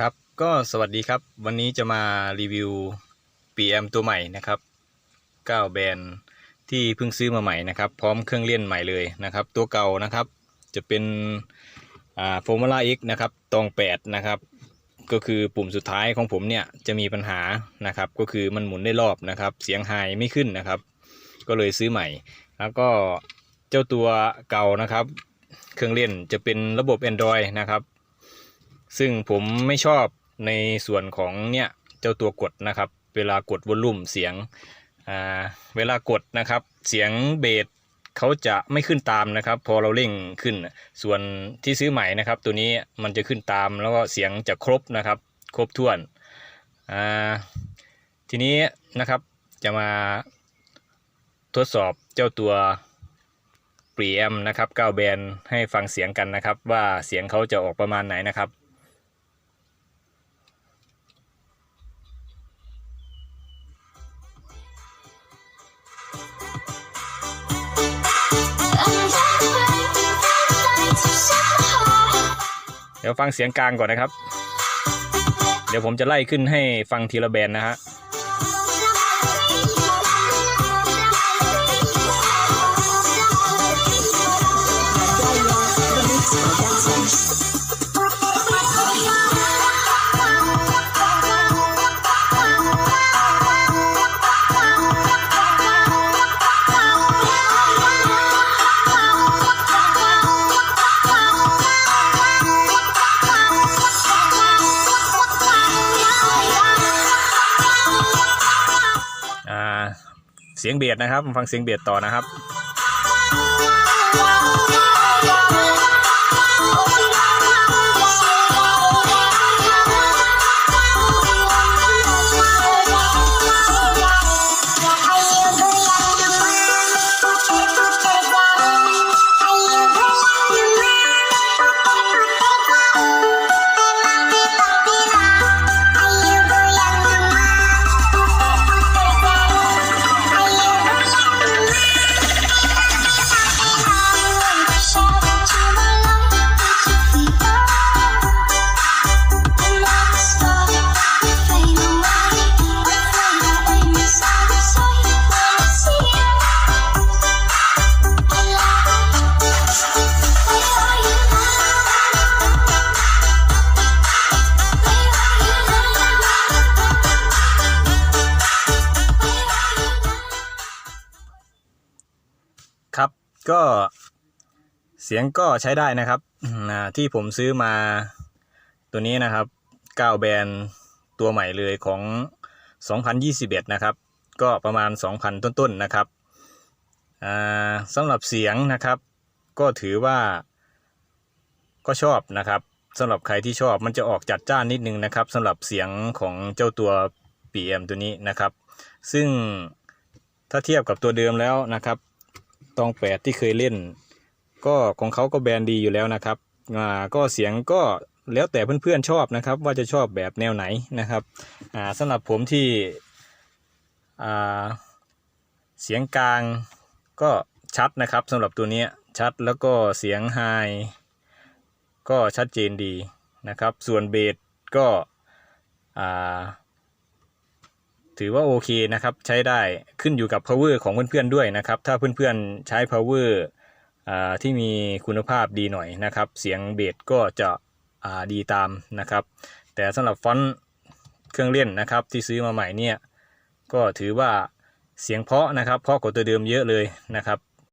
ครับก็สวัสดีครับวันนี้จะมารีวิว PM ตัวใหม่นะครับ9แบรนด์ที่เพิ่งซื้อมาใหม่นะครับ พร้อมเครื่องเล่นใหม่เลยนะครับ ตัวเก่านะครับจะเป็นอ่า Formula X นะครับตอง 8 นะครับ ก็คือปุ่มสุดท้ายของผมเนี่ยจะมีปัญหานะครับ ก็คือมันหมุนได้รอบนะครับ เสียงไฮไม่ขึ้นนะครับ ก็เลยซื้อใหม่ แล้วก็เจ้าตัวเก่านะครับ เครื่องเล่นจะเป็นระบบ Android นะครับ ซึ่งผมไม่ชอบในส่วนของเนี่ยเจ้าตัวกดนะครับ เวลากดวอลลุ่มเสียงอ่าเวลากดนะครับ เสียงเบสเขาจะไม่ขึ้นตามนะครับ พอเราเร่งขึ้น ส่วนที่ซื้อใหม่นะครับ ตัวนี้มันจะขึ้นตามแล้วก็เสียงจะครบนะครับ ครบถ้วนอ่าทีนี้นะครับจะมาทดสอบเจ้าตัวปรีแอมนะครับ9แบนให้ฟังเสียงกันนะครับ ว่าเสียงเขาจะออกประมาณไหนนะครับ เดี๋ยวฟังเสียงกลางก่อนนะครับ เดี๋ยวผมจะไล่ขึ้นให้ฟังทีละแบนนะฮะอ่า เสียงเบียดนะครับมาฟังเสียงเบียดต่อนะครับ ก็เสียงก็ใช้ได้นะครับที่ผมซื้อมาตัวนี้นะครับ9แบรนด์ตัวใหม่เลยของ 2021 นะครับ ก็ประมาณ 2,000 ต้นๆนะครับอ่าสำหรับเสียงนะครับ ก็ถือว่าก็ชอบนะครับสำหรับใครที่ชอบมันจะออกจัดจ้านนิดนึงนะครับสำหรับเสียงของเจ้าตัว PM ตัวนี้นะครับ ซึ่งถ้าเทียบกับตัวเดิมแล้วนะครับ ตองแปดที่เคยเล่น ก็ของเขาก็แบรนด์ดีอยู่แล้วนะครับอ่าก็เสียงก็แล้วแต่เพื่อนๆชอบนะครับ ว่าจะชอบแบบแนวไหนนะครับอ่าสำหรับผมที่อ่าเสียงกลางก็ชัดนะครับสำหรับตัวเนี้ยชัดแล้วก็เสียงไฮก็ชัดเจนดีนะครับ ส่วนเบสก็อ่า ถือว่าโอเคนะครับ ใช้ได้ขึ้นอยู่กับ power ของเพื่อนๆด้วยนะครับ ถ้าเพื่อนๆใช้ power อ่าที่มีคุณภาพดีหน่อยนะครับ เสียงเบสก็จะดีตามนะครับ แต่สำหรับฟอนต์เครื่องเล่นนะครับที่ซื้อมาใหม่เนี่ยก็ถือว่าเสียงเพาะนะครับเพาะกว่าตัวเดิมเยอะเลยนะครับ